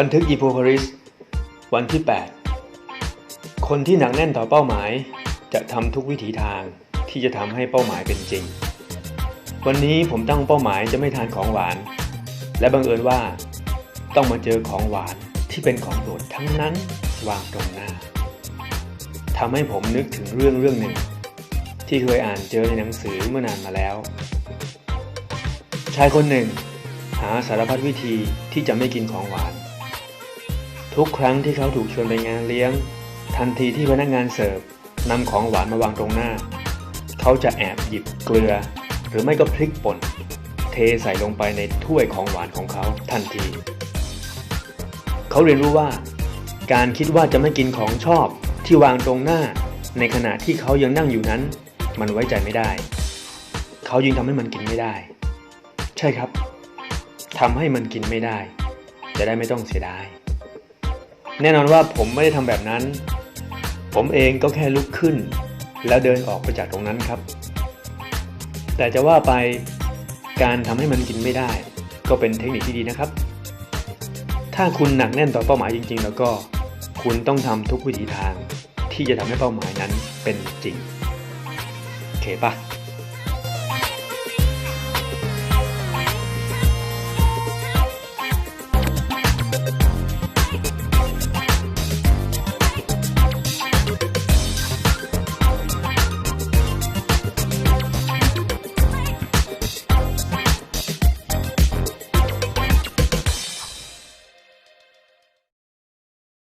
บันทึกอีโพคาริสวันที่ 8 คนที่หนักแน่นต่อเป้าหมาย จะทำทุกวิถีทางที่จะทำให้เป้าหมายเป็นจริง วันนี้ผมตั้งเป้าหมายจะไม่ทานของหวาน และบังเอิญว่า ต้องมาเจอของหวานที่เป็นของโปรดทั้งนั้นวางตรงหน้าทำให้ผมนึกถึงเรื่องเรื่องหนึ่ง ที่เคยอ่านเจอในหนังสือเมื่อนานมาแล้ว ชายคนหนึ่ง หาสารพัดวิธีที่จะไม่กินของหวาน ทุกครั้งที่เขาถูกชวนไปงานเลี้ยง ทันทีที่พนักงานเสิร์ฟนำของหวานมาวางตรงหน้า เขาจะแอบหยิบเกลือ หรือไม่ก็พริกป่น เทใส่ลงไปในถ้วยของหวานของเขาทันที เขาเรียนรู้ว่า การคิดว่าจะไม่กินของชอบที่วางตรงหน้า ในขณะที่เขายังนั่งอยู่นั้น มันไว้ใจไม่ได้ เขายิ่งทำให้มันกินไม่ได้ ใช่ครับทำให้มันกินไม่ได้ จะได้ไม่ต้องเสียดาย แน่นอนว่าผมไม่ได้ทำแบบนั้น ผมเองก็แค่ลุกขึ้น แล้วเดินออกไปจากตรงนั้นครับ แต่จะว่าไปการทำให้มันกินไม่ได้ ก็เป็นเทคนิคที่ดีนะครับ ถ้าคุณหนักแน่นต่อเป้าหมายจริง ๆ แล้วก็คุณต้องทำทุกวิถีทางที่จะทำให้เป้าหมายนั้นเป็นจริงโอเคปะ